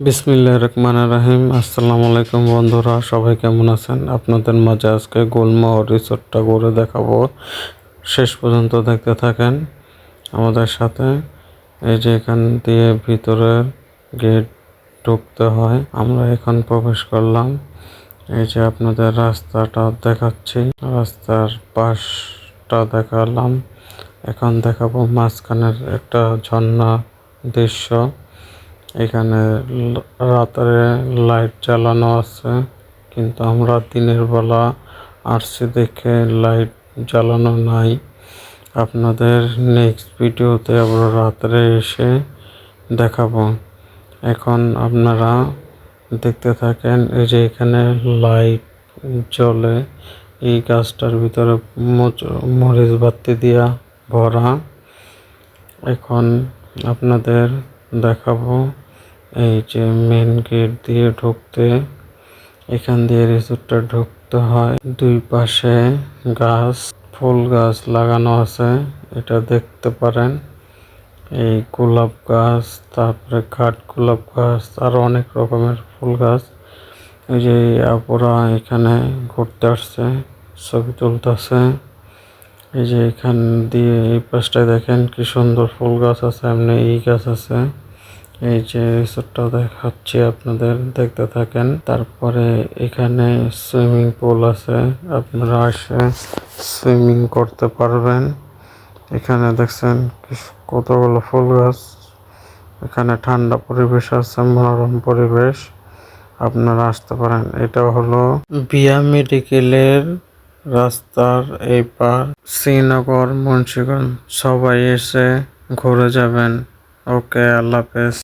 বিসমিল্লাহ রহমান রাহিম। আসসালামু আলাইকুম বন্ধুরা, সবাই কেমন আছেন? আপনাদের মাঝে আজকে গুলমা রিসোর্টটা ঘুরে দেখাবো। শেষ পর্যন্ত দেখতে থাকেন আমাদের সাথে। এই যে এখান দিয়ে ভিতরে গেট ঢুকতে হয়, আমরা এখন প্রবেশ করলাম। এই যে আপনাদের রাস্তাটা দেখাচ্ছি, রাস্তার পাশটা দেখালাম। এখন দেখাবো মাঝখানের একটা ঝর্ণা দৃশ্য। এখানে রাতের লাইট জ্বালানো আছে, কিন্তু আমরা দিনের বেলা আসছি দেখে লাইট জ্বালানো নাই। আপনাদের নেক্সট ভিডিওতে আমরা রাত্রে এসে দেখাবো। এখন আপনারা দেখতে থাকেন এই যে এখানে লাইট জ্বলে, এই গাছটার ভিতরে মরিচ বাতি দিয়া ভরা। এখন আপনাদের দেখাবো এই যে মেন গেট দিয়ে ঢুকতে, এখান দিয়ে রিসোর্টটা ঢুকতে হয়। দুই পাশে গাছ, ফুল গাছ লাগানো আছে, এটা দেখতে পারেন। এই গোলাপ গাছ, তারপরে কাঠ গোলাপ গাছ, আরও অনেক রকমের ফুল গাছ। এই যে আপুরা এখানে ঘুরতে আসছে, ছবি তুলতেছে। এই যে এখান দিয়ে এই পাশটায় দেখেন কি সুন্দর ফুল গাছ আছে, এমনি এই গাছ আছে। এই যে রিসোর্টটা দেখাচ্ছি আপনাদের, দেখতে থাকেন। তারপরে এখানে সুইমিং পুল আছে, আপনারা এসে সুইমিং করতে পারবেন। এখানে দেখছেন কতগুলো ফুল গাছ। এখানে ঠান্ডা পরিবেশ আছে, মনোরম পরিবেশ। আপনারা আসতে পারেন। এটা হলো বিয়া মেডিকেলের রাস্তার এই পার, শ্রীনগর, মুন্সিগঞ্জ। সবাই এসে ঘুরে যাবেন। ওকে, আল্লাহ হাফেজ।